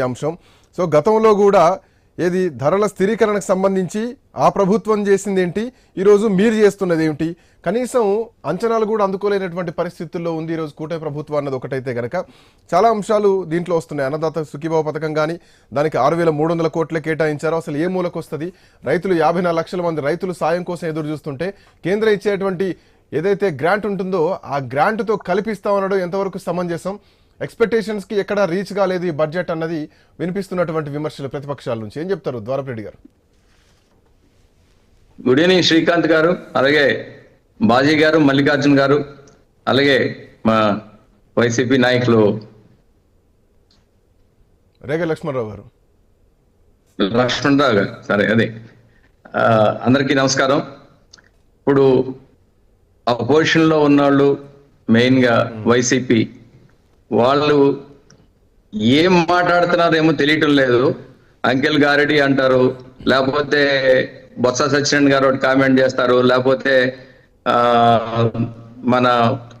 అంశం. సో గతంలో కూడా ఏది ధరల స్థిరీకరణకు సంబంధించి ఆ ప్రభుత్వం చేసింది ఏంటి ఈరోజు మీరు చేస్తున్నది ఏమిటి కనీసం అంచనాలు కూడా అందుకోలేనటువంటి పరిస్థితుల్లో ఉంది ఈరోజు కూటమి ప్రభుత్వం అన్నది ఒకటైతే కనుక చాలా అంశాలు దీంట్లో వస్తున్నాయి. అన్నదాత సుఖీభావ పథకం కానీ దానికి ఆరు వేల మూడు వందల కోట్ల కేటాయించారు. అసలు ఏ మూలకు వస్తుంది? రైతులు యాభై నాలుగు లక్షల మంది రైతులు సాయం కోసం ఎదురు చూస్తుంటే కేంద్రం ఇచ్చేటువంటి ఏదైతే గ్రాంట్ ఉంటుందో ఆ గ్రాంట్తో కల్పిస్తామనడం ఎంతవరకు సమంజసం? ఎక్స్పెక్టేషన్స్కి ఎక్కడ రీచ్ కాలేదు ఈ బడ్జెట్ అన్నది వినిపిస్తున్నటువంటి విమర్శలు ప్రతిపక్షాల నుంచి. ఏం చెప్తారు ద్వారపరెడ్డి గారు? గుడ్ ఈవినింగ్ శ్రీకాంత్ గారు అలాగే బాజీ గారు మల్లికార్జున్ గారు అలాగే మా వైసీపీ నాయకులు. రేగ లక్ష్మణరావు గారు. లక్ష్మణరావు గారు సరే అదే. అందరికీ నమస్కారం. ఇప్పుడు అపోజిషన్లో ఉన్నవాళ్ళు మెయిన్గా వైసీపీ వాళ్ళు ఏం మాట్లాడుతున్నారేమో తెలియటం లేదు. అంకిల్ గారెడి అంటారు లేకపోతే బొత్స సత్యనారాయణ గారు ఒకటి కామెంట్ చేస్తారు లేకపోతే ఆ మన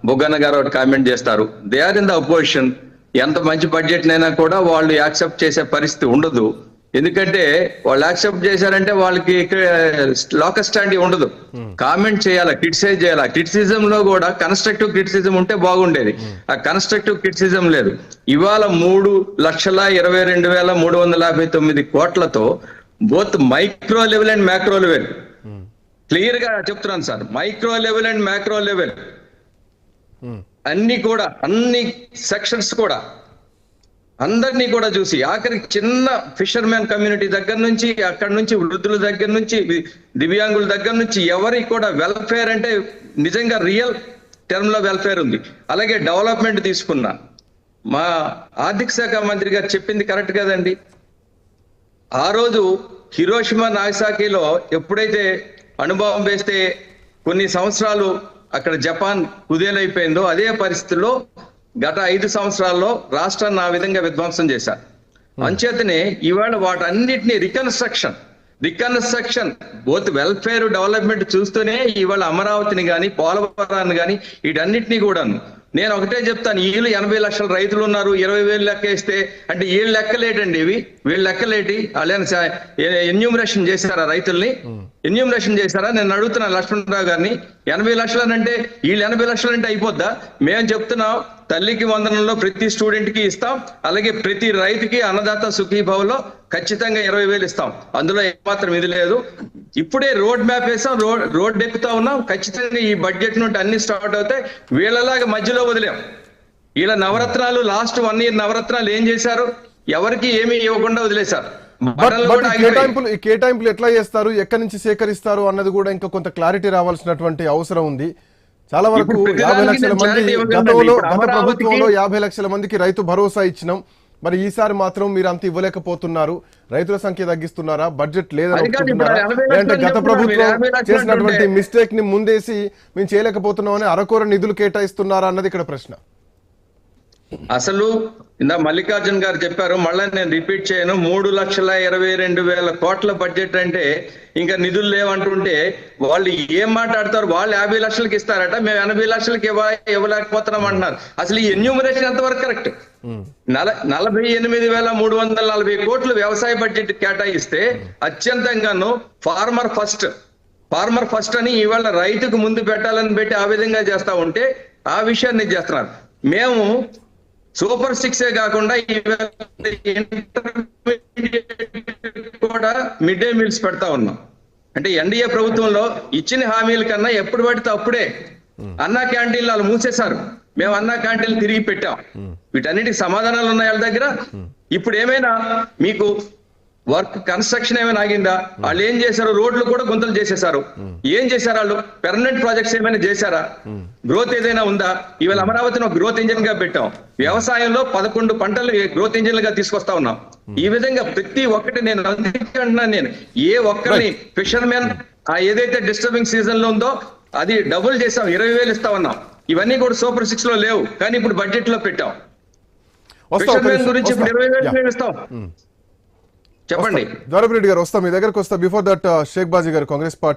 బుగ్గన్న గారు ఒకటి కామెంట్ చేస్తారు. They are in the opposition ఎంత మంచి బడ్జెట్ నైనా కూడా వాళ్ళు యాక్సెప్ట్ చేసే పరిస్థితి ఉండదు. ఎందుకంటే వాళ్ళు యాక్సెప్ట్ చేశారంటే వాళ్ళకి లోకల్ స్టాండ్ ఉండదు. కామెంట్ చేయాలా క్రిటిసైజ్ చేయాలా? క్రిటిసిజం లో కూడా కన్స్ట్రక్టివ్ క్రిటిసిజం ఉంటే బాగుండేది. ఆ కన్స్ట్రక్టివ్ క్రిటిసిజం లేదు. ఇవాళ మూడు లక్షల ఇరవై రెండు వేల మూడు వందల యాభై తొమ్మిది కోట్లతో both micro level and macro level. క్లియర్గా చెప్తున్నాను sir. Micro level and macro level. అన్ని కూడా అన్ని సెక్షన్స్ కూడా అందరినీ కూడా చూసి ఆఖరికి చిన్న ఫిషర్మెన్ కమ్యూనిటీ దగ్గర నుంచి అక్కడ నుంచి వృద్ధుల దగ్గర నుంచి దివ్యాంగుల దగ్గర నుంచి ఎవరికి కూడా వెల్ఫేర్ అంటే నిజంగా రియల్ టర్మ్లో వెల్ఫేర్ ఉంది. అలాగే డెవలప్మెంట్ తీసుకున్నా. మా ఆర్థిక శాఖ మంత్రి గారు చెప్పింది కరెక్ట్ కదండి. ఆ రోజు హిరోషిమా నాగసాకిలో ఎప్పుడైతే అనుభవం వేస్తే కొన్ని సంవత్సరాలు అక్కడ జపాన్ కుదేలైపోయిందో అదే పరిస్థితుల్లో గత ఐదు సంవత్సరాల్లో రాష్ట్రాన్ని ఆ విధంగా విధ్వంసం చేశారు అంచేతనే ఇవాళ వాటన్నిటిని reconstruction reconstruction both welfare development చూస్తూనే ఇవాళ అమరావతిని కానీ పోలవరాన్ని కానీ వీటన్నిటినీ కూడాను. నేను ఒకటే చెప్తాను వీళ్ళు ఎనభై లక్షల రైతులు ఉన్నారు ఇరవై వేలు లెక్క వేస్తే అంటే వీళ్ళు లెక్కలేటండి ఇవి. వీళ్ళు లెక్కలేటి వాళ్ళని ఎన్యూమరేషన్ చేశారా రైతుల్ని? ఎన్యూమరేషన్ చేశారా? నేను అడుగుతున్నా లక్ష్మణరావు గారిని ఎనభై లక్షలు అంటే వీళ్ళు ఎనభై లక్షలు అంటే అయిపోద్దా? మేము చెప్తున్నాం తల్లికి వందనంలో ప్రతి స్టూడెంట్కి ఇస్తాం. అలాగే ప్రతి రైతుకి అన్నదాత సుఖీభావలో ఖచ్చితంగా ఇరవై వేలు ఇస్తాం. అందులో ఏమాత్రం ఇది లేదు. ఇప్పుడే రోడ్ మ్యాప్ వేసాం. రోడ్ రోడ్ ఎక్కుతా ఉన్నాం. ఖచ్చితంగా ఈ బడ్జెట్ నుండి అన్ని స్టార్ట్ అవుతాయి. వీళ్ళలాగా మధ్యలో వదిలేం. వీళ్ళ Navaratnalu last one year Navaratnalu ఏం చేశారు? ఎవరికి ఏమీ ఇవ్వకుండా వదిలేశారు. కేటాయింపులు ఈ కేటాయింపులు ఎట్లా చేస్తారు? ఎక్కడి నుంచి సేకరిస్తారు? అన్నది కూడా ఇంకా కొంత క్లారిటీ రావాల్సినటువంటి అవసరం ఉంది. చాలా వరకు యాభై లక్షల మంది. గతంలో గత ప్రభుత్వంలో యాభై లక్షల మందికి రైతు భరోసా ఇచ్చినాం. మరి ఈసారి మాత్రం మీరు అంత ఇవ్వలేకపోతున్నారు. రైతుల సంఖ్య తగ్గిస్తున్నారా? బడ్జెట్ లేదంటే గత ప్రభుత్వం చేసినటువంటి మిస్టేక్ని ముందేసి మేము చేయలేకపోతున్నామని అరకొర నిధులు కేటాయిస్తున్నారా అన్నది ఇక్కడ ప్రశ్న. అసలు ఇందా మల్లికార్జున్ గారు చెప్పారు మళ్ళీ నేను రిపీట్ చేయను మూడు లక్షల ఇరవై రెండు వేల కోట్ల బడ్జెట్ అంటే ఇంకా నిధులు లేవంటుంటే వాళ్ళు ఏం మాట్లాడతారు? వాళ్ళు యాభై లక్షలకి ఇస్తారట మేము ఎనభై లక్షలకి ఇవ్వ ఇవ్వలేకపోతున్నాం అంటున్నారు. అసలు ఈ ఎన్యూమరేషన్ ఎంతవరకు కరెక్ట్ నల నలభై ఎనిమిది వేల మూడు వందల నలభై కోట్లు వ్యవసాయ బడ్జెట్ కేటాయిస్తే అత్యంతంగాను ఫార్మర్ ఫస్ట్ ఫార్మర్ ఫస్ట్ అని ఇవాళ రైతుకు ముందు పెట్టాలని పెట్టి ఆ విధంగా చేస్తా ఉంటే ఆ విషయాన్ని చేస్తున్నారు. మేము సూపర్ సిక్స్ ఏ కాకుండా కూడా మిడ్ డే మీల్స్ పెడతా ఉన్నాం. అంటే ఎన్డీఏ ప్రభుత్వంలో ఇచ్చిన హామీల కన్నా ఎప్పుడు పడితే అప్పుడే అన్నా క్యాంటీన్లు వాళ్ళు మూసేశారు. మేము అన్నా క్యాంటీన్లు తిరిగి పెట్టాం. వీటన్నిటికి సమాధానాలు ఉన్నాయి వాళ్ళ దగ్గర. ఇప్పుడు ఏమైనా మీకు వర్క్ కన్స్ట్రక్షన్ ఏమైనా ఆగిందా? వాళ్ళు ఏం చేశారు? రోడ్లు కూడా గుంతలు చేసేశారు. ఏం చేశారు వాళ్ళు? పెర్మనెంట్ ప్రాజెక్ట్స్ ఏమైనా చేశారా? గ్రోత్ ఏదైనా ఉందా? ఇవాళ అమరావతిని ఒక గ్రోత్ ఇంజిన్గా పెట్టాం. వ్యవసాయంలో పదకొండు పంటలు గ్రోత్ ఇంజిన్గా తీసుకొస్తా ఉన్నాం. ఈ విధంగా ప్రతి ఒక్కటి నేను అంటున్నాను నేను. ఏ ఒక్కరిని ఫిషర్ మ్యాన్ ఆ ఏదైతే డిస్టర్బింగ్ సీజన్లో ఉందో అది డబుల్ చేసాం. ఇరవై వేలు ఇస్తా ఉన్నాం. ఇవన్నీ కూడా సూపర్ సిక్స్లో లేవు. కానీ ఇప్పుడు బడ్జెట్లో పెట్టాం. వస్తా ఫిషర్ మ్యాన్ గురించి ఇప్పుడు ఇరవై వేలు ఇస్తాం. చెప్పండి. ద్వారపరెడ్డి గారు వస్తా. మీ దగ్గరకు వస్తా. Before that uh, Sheikh Baji garu Congress party